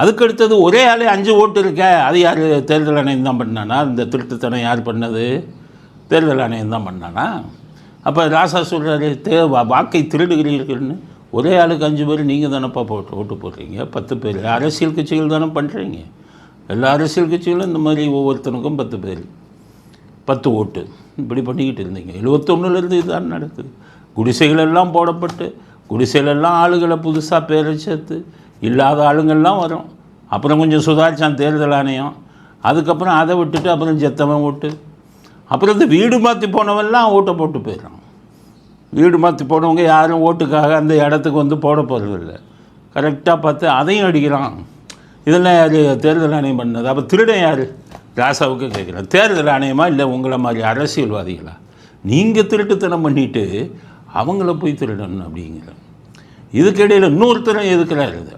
அதுக்கு அடுத்தது ஒரே ஆள் அஞ்சு ஓட்டு இருக்க. அது யார்? தேர்தல் ஆணையம் தான் பண்ணானா? இந்த திருட்டுத்தனம் யார் பண்ணது? தேர்தல் ஆணையம் தான் பண்ணானா? அப்போ ராசா சொல்கிறாரு தே வாக்கை திருடுகிறீர்கள்னு ஒரே ஆளுக்கு அஞ்சு பேர் நீங்கள் தானேப்பா போட்டு ஓட்டு போடுறீங்க. பத்து பேர். அரசியல் கட்சிகள் தானே பண்ணுறீங்க எல்லா அரசியல் கட்சிகளும் இந்த மாதிரி ஒவ்வொருத்தனுக்கும் பத்து பேர். பத்து ஓட்டு. இப்படி பண்ணிக்கிட்டு இருந்தீங்க. எழுபத்தொன்னுலேருந்து இதுதான் நடக்குது. குடிசைகளெல்லாம் போடப்பட்டு குடிசையிலெல்லாம் ஆளுகளை புதுசாக பேரை சேர்த்து இல்லாத ஆளுங்கள்லாம் வரும். அப்புறம் கொஞ்சம் சுதாரிச்சான் தேர்தல் ஆணையம். அதுக்கப்புறம் அதை விட்டுட்டு அப்புறம் செத்தவன் ஓட்டு. அப்புறம் இந்த வீடு மாற்றி போனவெல்லாம் ஓட்டை போட்டு போயிடுறான். வீடு மாற்றி போனவங்க யாரும் ஓட்டுக்காக அந்த இடத்துக்கு வந்து போட போகிறதில்ல கரெக்டாக பார்த்து அதையும் அடிக்கிறான். இதெல்லாம் யார்? தேர்தல் ஆணையம் பண்ணது. அப்போ திருடன் யார்? ராசாவுக்கு கேட்குறேன். தேர்தல் ஆணையமா இல்லை உங்களை மாதிரி அரசியல்வாதிகளா? நீங்கள் திருட்டுத்தனம் பண்ணிவிட்டு அவங்கள போய் திருடணும் அப்படிங்கிற இதுக்கிடையில் இன்னொருத்தரும் எதுக்கிறாரு இது?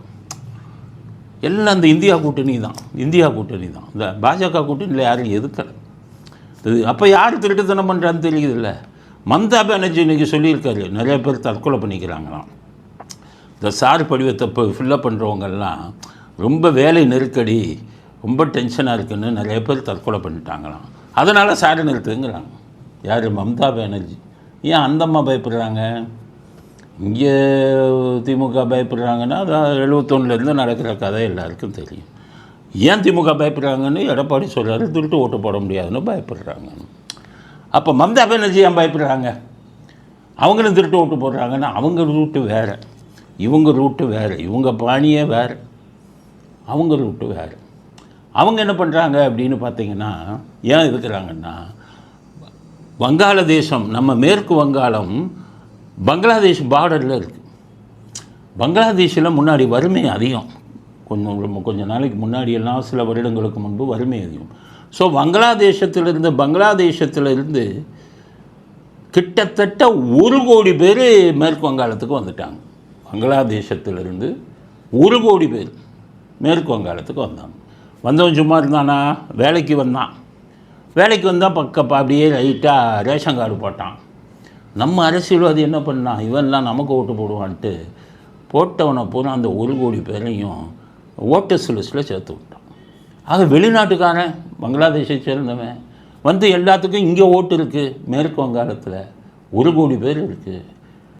எல்லாம் இந்த இந்தியா கூட்டணி தான். இந்தியா கூட்டணி தான். இந்த பாஜக கூட்டணியில் யாரும் எதுக்கலை இது அப்போ யார் திருட்டுத்தனம் பண்ணுறான்னு தெரியுதுல்ல? மம்தா பானர்ஜி இன்றைக்கி சொல்லியிருக்காரு. நிறைய பேர் தற்கொலை பண்ணிக்கிறாங்களாம். இந்த சார் படிவத்தை இப்போ ஃபில்லப் பண்ணுறவங்கெல்லாம் ரொம்ப வேலை நெருக்கடி ரொம்ப டென்ஷனாக இருக்குன்னு நிறைய பேர் தற்கொலை பண்ணிட்டாங்களாம். அதனால் சாரை நிறுத்துங்கிறாங்க. யார்? மம்தா பானர்ஜி. ஏன் அந்தம்மா பயப்படுறாங்க? இங்கே திமுக பயப்படுறாங்கன்னா அது எழுபத்தொன்னுலேருந்து நடக்கிற கதை எல்லாருக்கும் தெரியும். ஏன் திமுக பயப்படுறாங்கன்னு எடப்பாடி சொல்கிறாரு திருட்டு ஓட்டு போட முடியாதுன்னு பயப்படுறாங்க. அப்போ மம்தா பானர்ஜி ஏன் பயப்படுறாங்க? அவங்களும் திருட்டு ஓட்டு போடுறாங்கன்னா அவங்க ரூட்டு வேறு இவங்க ரூட்டு வேறு இவங்க பாணியே வேறு அவங்க ரூட்டு வேறு. அவங்க என்ன பண்ணுறாங்க அப்படின்னு பார்த்தீங்கன்னா ஏன் இருக்கிறாங்கன்னா வங்காள தேசம் நம்ம மேற்கு வங்காளம் பங்களாதேஷ் பார்டரில் இருக்குது பங்களாதேஷில் முன்னாடி வறுமை அதிகம். கொஞ்சம் ரொம்ப நாளைக்கு முன்னாடியெல்லாம் சில வருடங்களுக்கு முன்பு வறுமை அதிகம். ஸோ வங்காளதேசத்திலிருந்து பங்களாதேசத்திலிருந்து கிட்டத்தட்ட ஒரு கோடி பேர் மேற்கு வங்காளத்துக்கு வந்துட்டாங்க. வங்காளதேசத்திலிருந்து ஒரு கோடி பேர் மேற்கு வங்காளத்துக்கு வந்தாங்க. வந்தவன் சும்மா இருந்தானா? வேலைக்கு வந்தான். வேலைக்கு வந்தால் பக்கப்பா அப்படியே லைட்டாக ரேஷன் கார்டு போட்டான். நம்ம அரசியல்வாதி என்ன பண்ணான் இவன்லாம் நமக்கு ஓட்டு போடுவான்ட்டு போட்டவனை பூரா அந்த ஒரு கோடி பேரையும் ஓட்டர்ஸ் லிஸ்ட்டில் சேர்த்து விட்டான். ஆக வெளிநாட்டுக்காரன் பங்களாதேஷை சேர்ந்தவன் வந்து எல்லாத்துக்கும் இங்கே ஓட்டு இருக்குது மேற்கு வங்காளத்தில் ஒரு கோடி பேர் இருக்குது